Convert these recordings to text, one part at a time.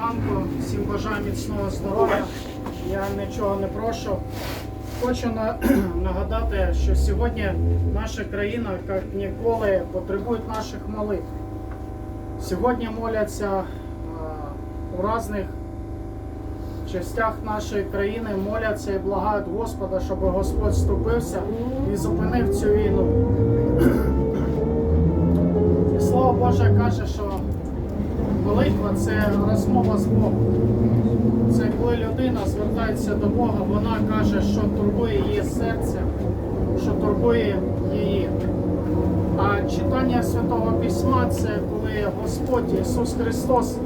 ранку, всім бажаю міцного здоров'я. Я нічого не прошу. Хочу на- нагадати, що сьогодні наша країна, як ніколи, потребує наших молитв. Сьогодні моляться у різних частях нашої країни, моляться і благають Господа, щоб Господь вступився і зупинив цю війну. Це розмова з Богом. Це коли людина звертається до Бога, вона каже, що турбує її серце, що турбує її. А читання Святого Письма це коли Господь Ісус Христос,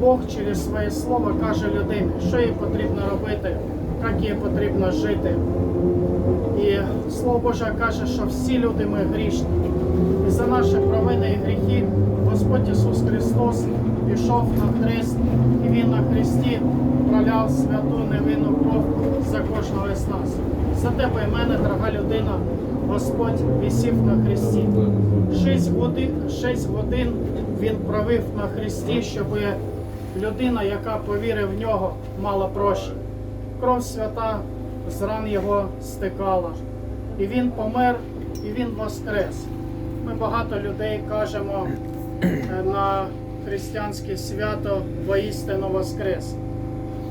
Бог через своє слово каже людині, що їй потрібно робити, як їй потрібно жити. І Слово Боже каже, що всі люди ми грішні. І за наші провини і гріхи Господь Ісус Христос пішов на хрест, і Він на хресті проляв святу невинну кров за кожного із нас. За тебе і мене, дорога людина, Господь висів на хресті. Шість годин, шість годин Він провів на хресті, щоб людина, яка повірив в нього, мала прощення. Кров свята з ран його стикала. І він помер, і він воскрес. Ми багато людей кажемо е, на християнське свято воістину воскрес.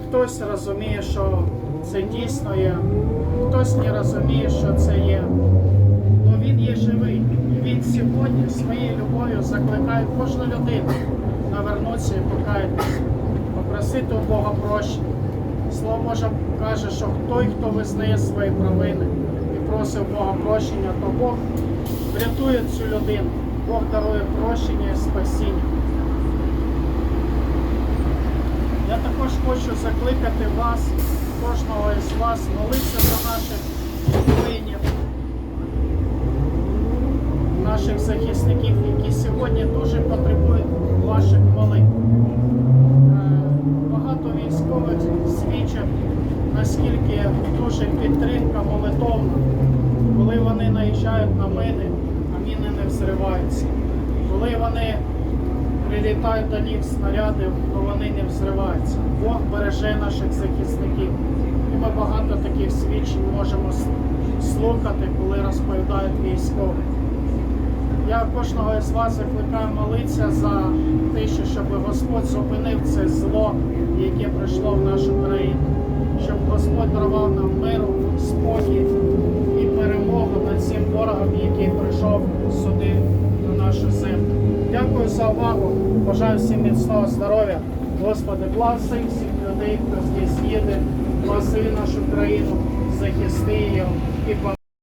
Хтось розуміє, що це дійсно є, хтось не розуміє, що це є. Але він є живий. Він сьогодні своєю любов'ю закликає кожну людину навернутися і покаятися, попросити у Бога прощення. Слово Боже каже, що той, хто визнає свої провини і просить Бога прощення, то Бог врятує цю людину. Бог дарує прощення і спасіння. Я також хочу закликати вас, кожного із вас, молитися за наших воїнів, наших захисників, які сьогодні дуже потребують ваших молитв. Е, Багато військових свідчать, наскільки дуже підтримка молитовна, коли вони наїжджають на мини, а міни не взриваються. Коли вони прилітають до них снаряди, то вони не взриваються. Бог береже наших захисників. І ми багато таких свідчень можемо слухати, коли розповідають військові. Я кожного із вас закликаю молитися за те, щоб Господь зупинив це зло, яке прийшло в нашу країну, щоб Господь дарував нам миру, Дякую за увагу. Бажаю всім міцного здоров'я. Господи, благослови всіх людей, хто здесь їде, благослови нашу країну, захисти її і